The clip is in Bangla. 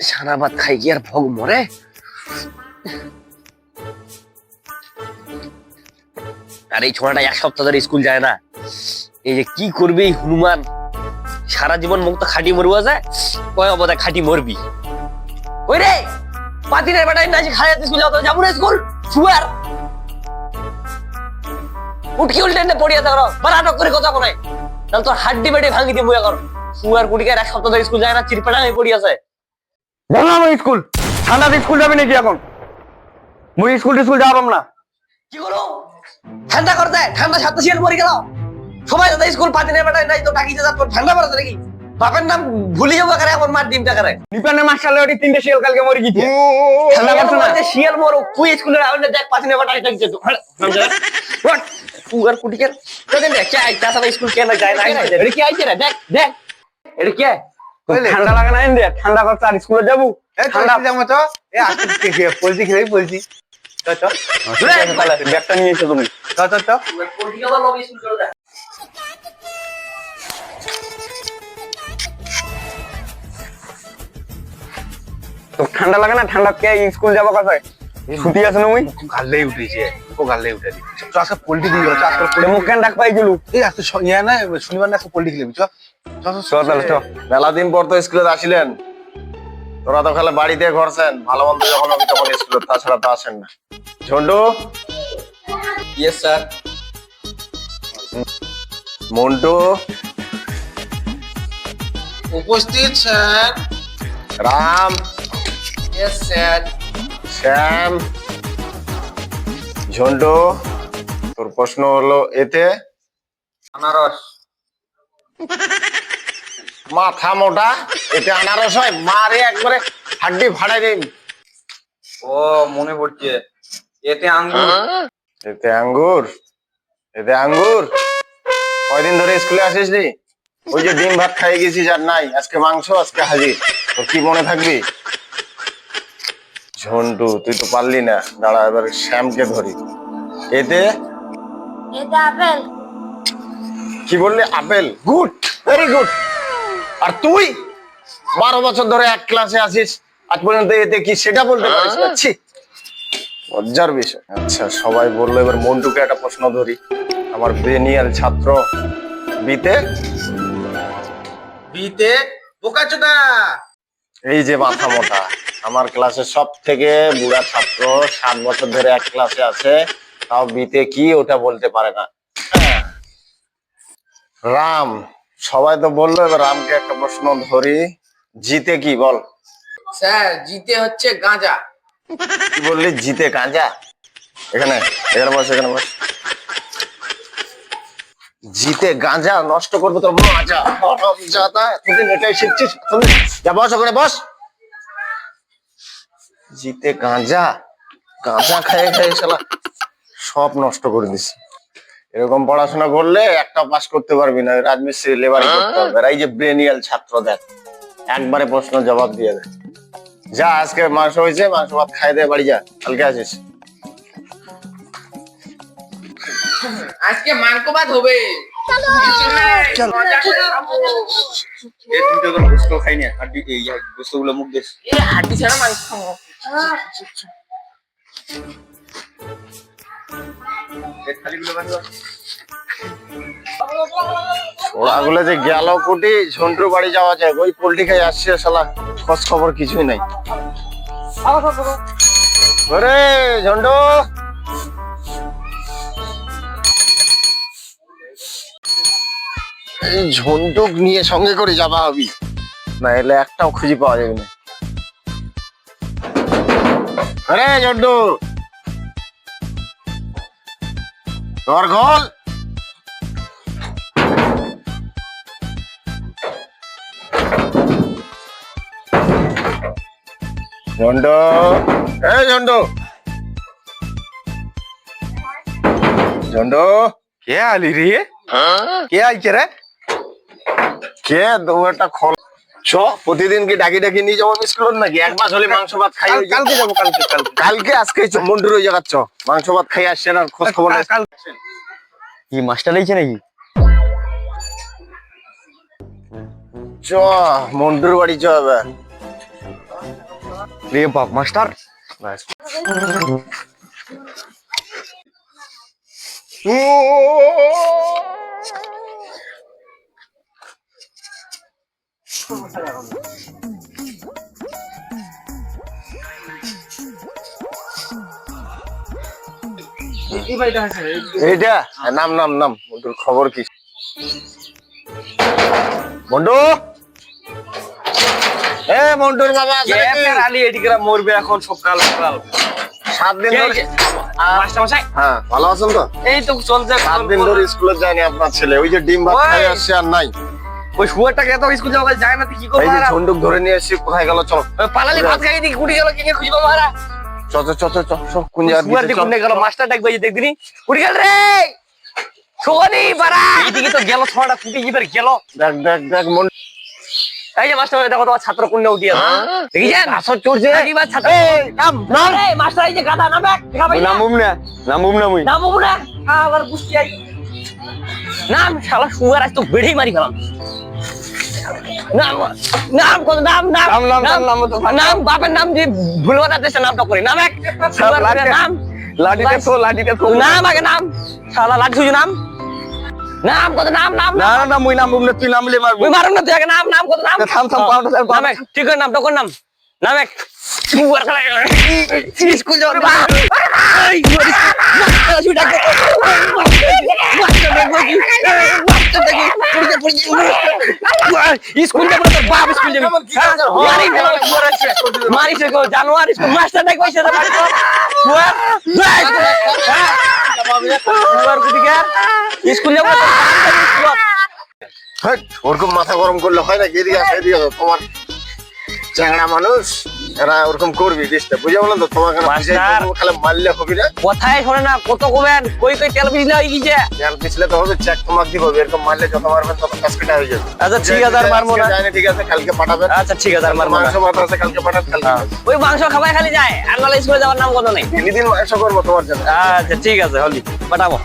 সারা ভাত খাই কি আর ভোগ মরে আর এই ছোড়াটা এক সপ্তাহ ধরে স্কুল যায় না এই যে কি করবে এই হনুমান সারা জীবন মুখ তো খাটি মরবা যায় ওই অবদায় খাটি মরবি ওই রে পাতিনের বেটাই না খাই স্কুল যাও তো যাব না স্কুল। শুয়ার উঠকি উল্টে এনে পড়িয়া থাকো বারাটক করে কথা কোনাই তাহলে তোর হাড্ডি বেটে ভাঙি দিয়ে বইয়া করো। শুয়ার কুটিকার এক সপ্তাহ ধরে স্কুল যায় না চিরপেটা হয়ে পড়িয়াছে জানো আমি স্কুল? ঠান্ডাতে স্কুল যাবি নাকি এখন? মুই স্কুল টিস্কুল যাবাম না। কি করো ঠান্ডা করতে ঠান্ডা সাথে শিয়াল মরে গেল। সবাই যাতে স্কুল পাতিনের বেটাই নাই তো ডাকিতে যাত ঠান্ডা পড়াতে নাকি? বাপের নাম ভুলে যাব কারে এখন মার ডিমটা কারে মাস্টার ওটি তিনটে শিয়াল কালকে মরে গেছে ঠান্ডা করছে না? শিয়াল মরো তুই স্কুলের আউন্ডে দেখ ডাকছে তো ওঠ পুগার কুটিকার। তো দেন দেখ চাই তা সাথে স্কুল কেন যায় না এটা কি আইছে রে? দেখ দেখ। এটা কি? ঠান্ডা লাগে না এনে ঠান্ডা করছে আর স্কুলে যাব। ঠান্ডা যাব তো? এ আজকে বলছি খেলেই বলছি ঠিক আছে, ব্যাগটা নিয়ে এসো তুমি। স্কুল চলে যা তো ঠান্ডা লাগে না ঠান্ডা কে স্কুল যাব কাছে ছুটি আছে না মুই? গাল্লেই উঠেছে চ আজকে পোল্ট্রি দিয়ে গেল আজকে তো মুখ কেন ডাক পাই গেলু এই আজকে ইয়ে না শনিবার না আজকে পোল্ট্রি খেলেবি চ। মেলা দিন পর তো স্কুলে আসিলেন। তোরা তো খালি বাড়িতে ঘরছেন ভালো মন্দ যখন হবে তখন স্কুলে তাছাড়া তো আসেন না। ঝন্টু? Yes sir Montu? উপস্থিত sir Ram? Yes sir Shyam Jhantu তোর প্রশ্ন হলো এতে? আনারস। মাথা মোটা এতে আনারস হয়? মারে একবারে হাড্ডি ভাড়াই দিন। ও মনে পড়ছে। এতে আঙ্গুর। এতে আঙ্গুর? এতে আঙ্গুর? কয়দিন ধরে স্কুলে আসিস নি ওই যে ডিম ভাত খাই গেছিস আর নাই আজকে মাংস আজকে হাজির তোর কি মনে থাকবি? ঝন্টু তুই তো পারলি না। দাঁড়া এবার শ্যামকে ধরি। এতে? এটা আপেল। কি বললি? আপেল? গুড ভেরি গুড আর তুই? বারো বছর ধরে এক ক্লাসে আসিস আজ পর্যন্ত এতে কি সেটা বলতে পারিস না? ছি। লজ্জার বিষয়। আচ্ছা সবাই বলল এবার মন্টুকে একটা প্রশ্ন ধরি। আমার ব্রেনিয়াল ছাত্র বিতে? বিতে বোকাচোদা। এই যে মাথা মোটা আমার ক্লাসের সব থেকে বুড়া ছাত্র সাত বছর ধরে এক ক্লাসে আছে তাও বিতে কি ওটা বলতে পারে না। রাম সবাই তো বলল এবার রামকে একটা প্রশ্ন ধরি। জিতে কি বল। স্যার জিতে হচ্ছে গাঁজা। কি বললি জিতে গাঁজা? এখানে এখানে বস এখানে বস। জিতে গাঁজা নষ্ট করব তোর বস জিতে গাঁজা গাঁজা খেয়ে খেয়ে শালা সব নষ্ট করে দিস এরকম পড়াশোনা করলে একটা পাস করতে পারবি না, রাজমিস্ত্রি লেবার করতে এই যে ব্রেনিয়াল ছাত্র, দেখ, একবারে প্রশ্ন জবাব দিয়ে দেয় যা, আজকে মাংস হয়েছে, মাংস ভাত খাই দে, বাড়ি যা, কালকে আসিস। আজকে মাংস ভাত হবে। মজা করে খাব। তো গোস্ত খাই না হাড্ডি ছাড়া মাংস খাব। ওরাগুলো যে গেল কোটি ঝন্টুর বাড়ি যাওয়া যায়। ওই পোল্ট্রি খাই আসছে শালা খোঁজ খবর কিছুই নাই। ঝন্টু! ঝন্টুক নিয়ে সঙ্গে করে যাবা হবি। না এলে একটাও খুঁজে পাওয়া যাবে না। আরে ঝন্টু তোর ঘর ঝন্টু এই ঝন্টু ঝন্টু কে আলি রে? কে আইছে রে? কে দৌড়টা খোল? চ প্রতিদিন কি ডাকি ডাকি নিয়ে যাব স্কুল নাকি? এক মাস হলে মাংস ভাত খাই কালকে যাব কালকে কালকে। আজকে মন্ডুর ওই জায়গা চ মাংস ভাত খাই আসছে না খোঁজ খবর কি মাস্টার হয়েছে নাকি? চ মন্ডুর বাড়ি চ এবার। রে বাপ মাস্টার। এই বাড়িটা আছে এইটা নাম নাম নাম। মন্ডুর খবর কি? মন্ডু এ মন্ডুর বাবা? আলি এদিকে মরবে এখন সকাল সকাল? সাত দিন ধরে হ্যাঁ ভালো আছেন তো? এই তো চলছে সাত দিন ধরে স্কুলে যায়নি আপনার ছেলে। ওই যে ডিম ভাত। খাই আসছে আর নাই। ওই শুয়ারটাকে এত স্কুল যাওয়া যায় না তুই কি এই করব যে ঝন্ডুক ধরে নিয়ে এসে কোথায় গেল? চলো। পালালি ভাত খাই দিকে কুড়ি গেল খুঁজবো মারা। চ চ চ চ চ চ কোন জায়গা কুড়ি গেল মাস্টার ডাকবে যে দেখদিনি কুড়ি গেল রে! পারা এইদিকে তো গেল ছড়াটা কুটি কি গেল। দেখ দেখ দেখ মন এই যে মাস্টার দেখো তোমার ছাত্র কুণ্ড উঠিয়ে দেখেছেন? আসর চড়ছে ছাত্র নাম মাস্টার এই যে গাধা নামে নামুম না নামুম না মুই। নাম বাবু না? আবার বুঝতে আই নাম শালা শুয়ার আজ তো বেড়েই মারি গেলাম নাম নাম কত নাম নাম নাম, নাম, নাম, নাম। নাম বাপের নাম দিয়ে ভুল বানাতেছে নামটা করে। নাম এক নাম। লাঠিতে তো লাঠিতে তো নাম আগে নাম। শালা লাঠি সুজু নাম। নাম কত নাম নাম না না না মুই নামুম না তুই নামলে মারবো। ওই মারুন না তুই আগে নাম নাম কত নাম। থাম, থাম, পাউডার, থাম, নাম এক ঠিক নাম তখন নাম। নাম এক। শুয়ার খেলা স্কুল যাওয়ার স্কুল যাব তোর বাপ স্কুল যাবি। মারি মারি সে কো জানোয়ার স্কুল। মাস্টার ডাক পয়সা দে বাড়ি স্কুল যাব ওরকম মাথা গরম করলে হয় না এদিকে আসে এদিকে তোমার চ্যাংড়া মানুষ। এরা ওরকম করবি ডিস্টার্ব বুঝে বলেন তো তোমাকে না বুঝাই মাস্টার। দেবো, খালি মারলে হবে না? কথাই শোনে না কত কবেন কই কই তেল বিজলে হয়ে গেছে? জ্ঞান পিছলে তো হবে চেক তোমাকে দিব এরকম মারলে যত মারবেন তত কাজকেটা হয়ে যাবে। আচ্ছা ঠিক আছে আর মারবো না। জানি ঠিক আছে কালকে পাঠাবেন। আচ্ছা ঠিক আছে আর মারবো মাংস ভাত আছে কালকে পাঠাবেন কালকে ওই মাংস খাবাই খালি যায় আর নাহলে স্কুলে যাওয়ার নাম কত নেই? দিন মাংস করব তোমার জন্য। আচ্ছা ঠিক আছে হলি পাঠাবো।